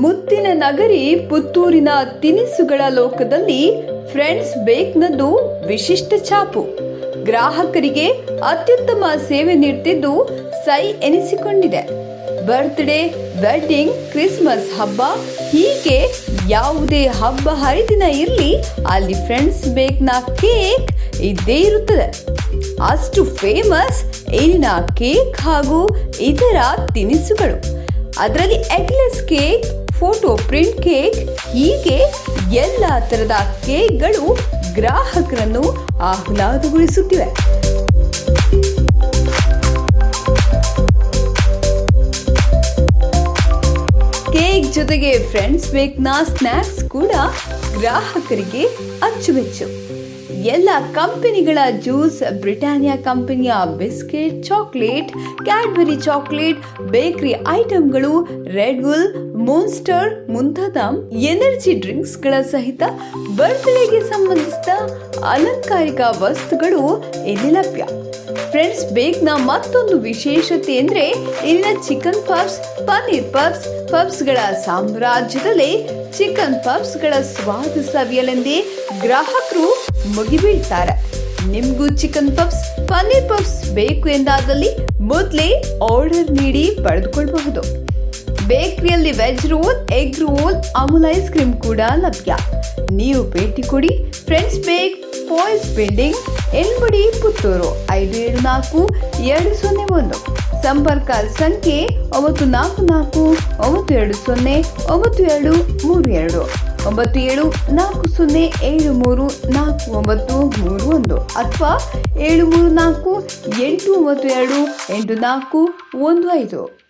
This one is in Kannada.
ಮುತ್ತಿನ ನಗರಿ ಪುತ್ತೂರಿನ ತಿನಿಸುಗಳ ಲೋಕದಲ್ಲಿ ಫ್ರೆಂಡ್ಸ್ ಬೇಕ್ನದ್ದು ವಿಶಿಷ್ಟ ಛಾಪು. ಗ್ರಾಹಕರಿಗೆ ಅತ್ಯುತ್ತಮ ಸೇವೆ ನೀಡುತ್ತಿದ್ದು ಸೈ ಎನಿಸಿಕೊಂಡಿದೆ. ಬರ್ತ್ಡೇ, ವೆಡ್ಡಿಂಗ್, ಕ್ರಿಸ್ಮಸ್ ಹಬ್ಬ ಹೀಗೆ ಯಾವುದೇ ಹಬ್ಬ ಹರಿದಿನ ಇರಲಿ ಅಲ್ಲಿ ಫ್ರೆಂಡ್ಸ್ ಬೇಕ್ನ ಕೇಕ್ ಇದ್ದೇ ಇರುತ್ತದೆ. ಅಷ್ಟು ಫೇಮಸ್ ಇಲ್ಲಿನ ಕೇಕ್ ಹಾಗೂ ಇತರ ತಿನಿಸುಗಳು. ಅದರಲ್ಲಿ eggless cake photo, print cake, ಹೀಗೆ ಎಲ್ಲ ಥರದ ಕೇಕ್ಗಳು ಗ್ರಾಹಕರನ್ನು ಆಹ್ಲಾದಗೊಳಿಸುತ್ತಿವೆ. ಕೇಕ್ ಜೊತೆಗೆ ಫ್ರೆಂಡ್ಸ್ ಬೇಕ್ನ ಸ್ನ್ಯಾಕ್ಸ್ ಕೂಡ ಗ್ರಾಹಕರಿಗೆ ಅಚ್ಚುಮೆಚ್ಚು. ಎಲ್ಲ ಕಂಪನಿಗಳ ಜ್ಯೂಸ್, ಬ್ರಿಟಾನಿಯಾ ಕಂಪನಿಯ biscuit, chocolate, Cadbury chocolate, bakery ಐಟಂಗಳು, ರೆಡ್ ಬುಲ್, ಮೋನ್ಸ್ಟರ್, ಮುಂತಾದ ಎನರ್ಜಿ ಡ್ರಿಂಕ್ಸ್ಗಳ ಸಹಿತ ಬರ್ತ್ಡೇಗೆ ಸಂಬಂಧಿಸಿದ ಅಲಂಕಾರಿಕ ವಸ್ತುಗಳು ಇಲ್ಲಿ ಲಭ್ಯ ಫ್ರೆಂಡ್ಸ್ ಬೇಕ್ನ ಮತ್ತೊಂದು ವಿಶೇಷತೆ ಅಂದ್ರೆ ಇಲ್ಲಿನ ಚಿಕನ್ ಪಫ್ಸ್ ಪನ್ನೀರ್ ಪಫ್ಸ್ ಪಫ್ಸ್ಗಳ ಸಾಮ್ರಾಜ್ಯದಲ್ಲೇ ಚಿಕನ್ ಪಫ್ಸ್ಗಳ ಸ್ವಾದ ಸವಿಯಲೆಂದೇ ಗ್ರಾಹಕರು ಮುಗಿಬೀಳ್ತಾರೆ. ನಿಮಗೂ ಚಿಕನ್ ಪಫ್ಸ್ ಪನ್ನೀರ್ ಪಫ್ಸ್ ಬೇಕು ಎಂದಾದಲ್ಲಿ ಮೊದಲೇ ಆರ್ಡರ್ ನೀಡಿ ಪಡೆದುಕೊಳ್ಳಬಹುದು ಬೇಕರಿಯಲ್ಲಿ veg roll egg roll Amul ice cream ಕೂಡ ಲಭ್ಯ. ನೀವು ಭೇಟಿ ಕೊಡಿ. ಫ್ರೆಂಡ್ಸ್ ಬೇಕ್ ಪಾಯ್ಸ್ ಬಿಲ್ಡಿಂಗ್ ಎಲ್ಬಡಿ ಪುತ್ತೂರು ಐದು ಏಳು ನಾಲ್ಕು ಎರಡು ಸೊನ್ನೆ ಒಂದು. ಸಂಪರ್ಕ ಸಂಖ್ಯೆ ಒಂಬತ್ತು ನಾಲ್ಕು ನಾಲ್ಕು, ಒಂಬತ್ತು ಎರಡು ಸೊನ್ನೆ, ಒಂಬತ್ತು ಎರಡು ಮೂರು ಎರಡು, ಒಂಬತ್ತು ಏಳು ನಾಲ್ಕು ಸೊನ್ನೆ ಏಳು ಮೂರು ನಾಲ್ಕು ಒಂಬತ್ತು ಮೂರು ಒಂದು ಅಥವಾ ಏಳು ಮೂರು ನಾಲ್ಕು ಎಂಟು ಒಂಬತ್ತು ಎರಡು ಎಂಟು ನಾಲ್ಕು ಒಂದು ಐದು.